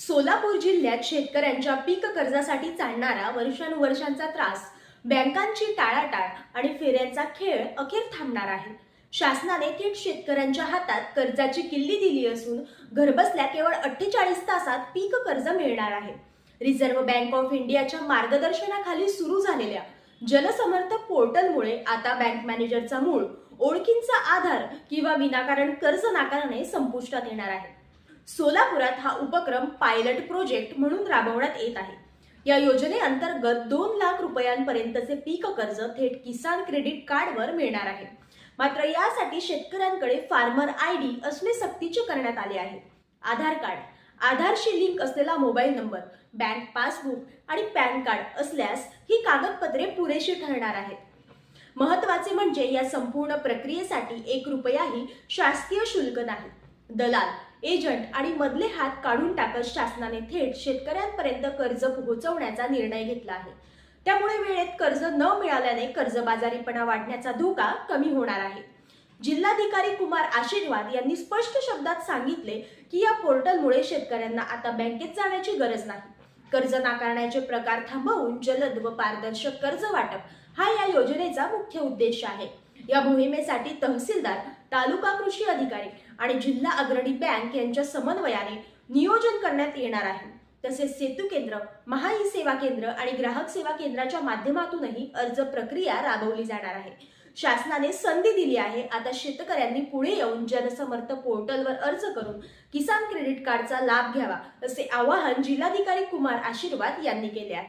सोलापूर जिल्ह्यात शेतकऱ्यांच्या पीक कर्जासाठी चालणारा वर्षानुवर्षांचा त्रास बँकांची टाळाटाळ आणि फेऱ्यांचा खेळ अखेर थांबणार आहे. शासनाने थेट शेतकऱ्यांच्या हातात कर्जाची किल्ली दिली असून घरबसल्या केवळ अठ्ठेचाळीस तासात पीक कर्ज मिळणार आहे. रिझर्व्ह बँक ऑफ इंडियाच्या मार्गदर्शनाखाली सुरू झालेल्या जनसमर्थ पोर्टलमुळे आता बँक मॅनेजरचा मूळ ओळखींचा आधार किंवा विनाकारण कर्ज नाकारणे संपुष्टात येणार आहे. सोलापुरात हा उपक्रम पायलट प्रोजेक्ट म्हणून राबवण्यात येत आहे. या योजनेअंतर्गत दोन लाख रुपयांपर्यंतचे पीक कर्ज थेट किसान क्रेडिट कार्डवर मिळणार आहे. मात्र यासाठी शेतकऱ्यांकडे फार्मर आय डी असणे सक्तीचे करण्यात आले आहे. आधार कार्ड आधारशी लिंक असलेला मोबाईल नंबर बँक पासबुक आणि पॅन कार्ड असल्यास ही कागदपत्रे पुरेशी ठरणार आहेत. महत्त्वाचे म्हणजे या संपूर्ण प्रक्रियेसाठी एक रुपयाही शासकीय शुल्क नाही. दलाल एजंट आणि मधले हात काढून टाकत शासनाने थेट शेतकऱ्यांपर्यंत कर्ज पोहोचवण्याचा निर्णय घेतला आहे. त्यामुळे वेळेत कर्ज न मिळाल्याने कर्जबाजारीपणा वाढण्याचा धोका कमी होणार आहे. जिल्हाधिकारी कुमार आशीर्वाद यांनी स्पष्ट शब्दात सांगितले की या पोर्टलमुळे शेतकऱ्यांना आता बँकेत जाण्याची गरज नाही. कर्ज नाकारण्याचे प्रकार थांबवून जलद व पारदर्शक कर्ज वाटप हा या योजनेचा मुख्य उद्देश आहे. या मोहिमेसाठी तहसीलदार तालुका कृषी अधिकारी आणि जिल्हा अग्रणी बँक यांच्या समन्वयाने नियोजन करण्यात येणार आहे. तसेच सेतू केंद्र महा ई सेवा केंद्र आणि ग्राहक सेवा केंद्राच्या माध्यमातूनही अर्ज प्रक्रिया राबवली जाणार आहे. शासनाने संधी दिली आहे. आता शेतकऱ्यांनी पुढे येऊन जनसमर्थ पोर्टलवर अर्ज करून किसान क्रेडिट कार्डचा लाभ घ्यावा असे आवाहन जिल्हाधिकारी कुमार आशीर्वाद यांनी केले आहे.